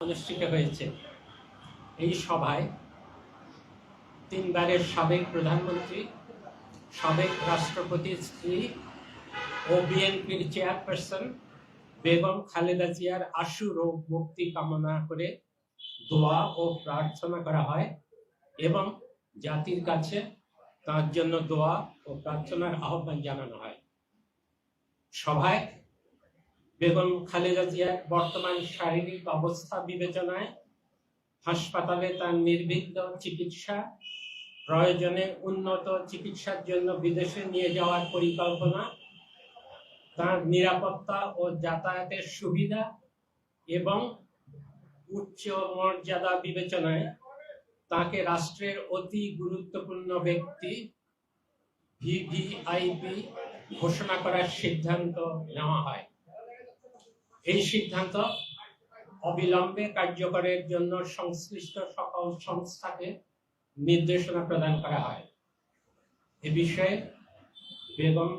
অনুষ্ঠিত হয়েছে। এই সভায় তিনবারের সাবেক প্রধানমন্ত্রী, সাবেক রাষ্ট্রপতির স্ত্রী ও বিএনপির চেয়ারপারসন বেগম খালেদা জিয়ার আশু রোগ মুক্তি কামনা করে দোয়া ও প্রার্থনা করা হয় এবং জাতির কাছে তার জন্য দোয়া ও প্রার্থনার আহ্বান জানানো হয়। সভায় বেগম খালেদা জিয়ার বর্তমান শারীরিক অবস্থা বিবেচনায় হাসপাতালে তার নির্বিঘ্ন চিকিৎসা, প্রয়োজনে উন্নত চিকিৎসার জন্য বিদেশে নিয়ে যাওয়ার পরিকল্পনা, তার নিরাপত্তা ও যাতায়াতের সুবিধা এবং উচ্চ মর্যাদা বিবেচনায় তাকে রাষ্ট্রের অতি গুরুত্বপূর্ণ ব্যক্তি ভিভিআইপি ঘোষণা করার সিদ্ধান্ত নেওয়া হয়। এই সিদ্ধান্ত অবিলম্বে কার্যকরের জন্য সংশ্লিষ্ট সকল সংস্থাকে নির্দেশনা প্রদান করা হয়। এ বিষয়ে বেগম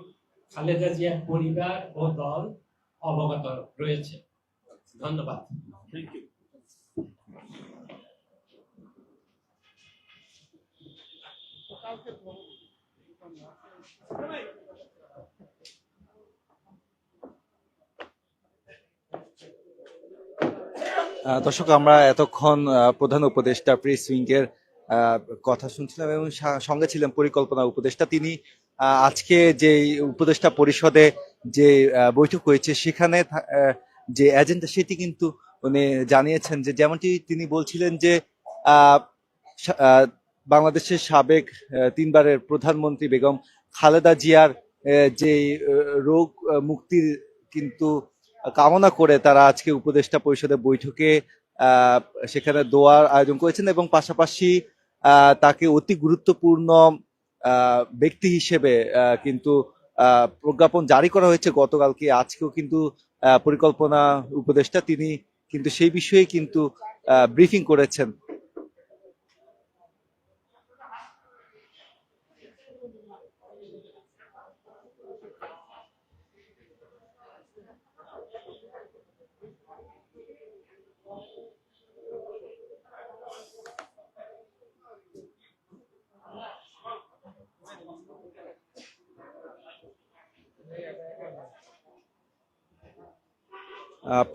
খালেদা জিয়ার পরিবার ও দল অবগত রয়েছে। ধন্যবাদ। দর্শক, আমরা এতক্ষণ প্রধান উপদেষ্টা প্রেস উইংয়ের কথা শুনছিলাম এবং সঙ্গে ছিলেন পরিকল্পনা উপদেষ্টা। তিনি আজকে যে উপদেষ্টা পরিষদে যে বৈঠক হয়েছে, সেখানে যে এজেন্ডা, সেটি কিন্তু উনি জানিয়েছেন যে, যেমনটি তিনি বলছিলেন যে বাংলাদেশের সাবেক তিনবারের প্রধানমন্ত্রী বেগম খালেদা জিয়ার যে রোগ মুক্তির কিন্তু কামনা করে তারা আজকে উপদেষ্টা পরিষদের বৈঠকে সেখানে দোয়ার আয়োজন করেছেন এবং পাশাপাশি তাকে অতি গুরুত্বপূর্ণ ব্যক্তি হিসেবে কিন্তু প্রজ্ঞাপন জারি করা হয়েছে গতকালকে। আজকেও কিন্তু পরিকল্পনা উপদেষ্টা তিনি কিন্তু সেই বিষয়ে কিন্তু ব্রিফিং করেছেন।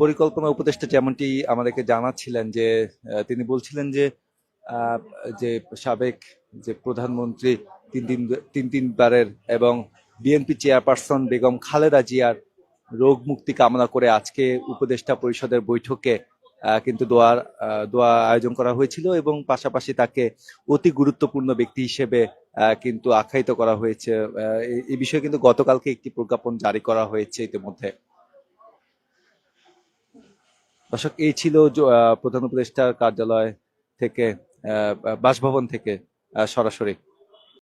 পরিকল্পনা উপদেষ্টা যেমনটি আমাদেরকে জানাচ্ছিলেন যে তিনি বলছিলেন যে যে সাবেক যে প্রধানমন্ত্রী তিন তিন তিন তিনবারের এবং বিএনপি চেয়ারপারসন বেগম খালেদা জিয়ার রোগ মুক্তি কামনা করে আজকে উপদেষ্টা পরিষদের বৈঠকে কিন্তু দোয়ার দোয়া আয়োজন করা হয়েছিল এবং পাশাপাশি তাকে অতি গুরুত্বপূর্ণ ব্যক্তি হিসেবে কিন্তু আখ্যায়িত করা হয়েছে। এই বিষয়ে কিন্তু গতকালকে একটি প্রজ্ঞাপন জারি করা হয়েছে ইতিমধ্যে। দর্শক এই ছিল প্রধান উপদেষ্টার কার্যালয় থেকে বাসভবন থেকে সরাসরি।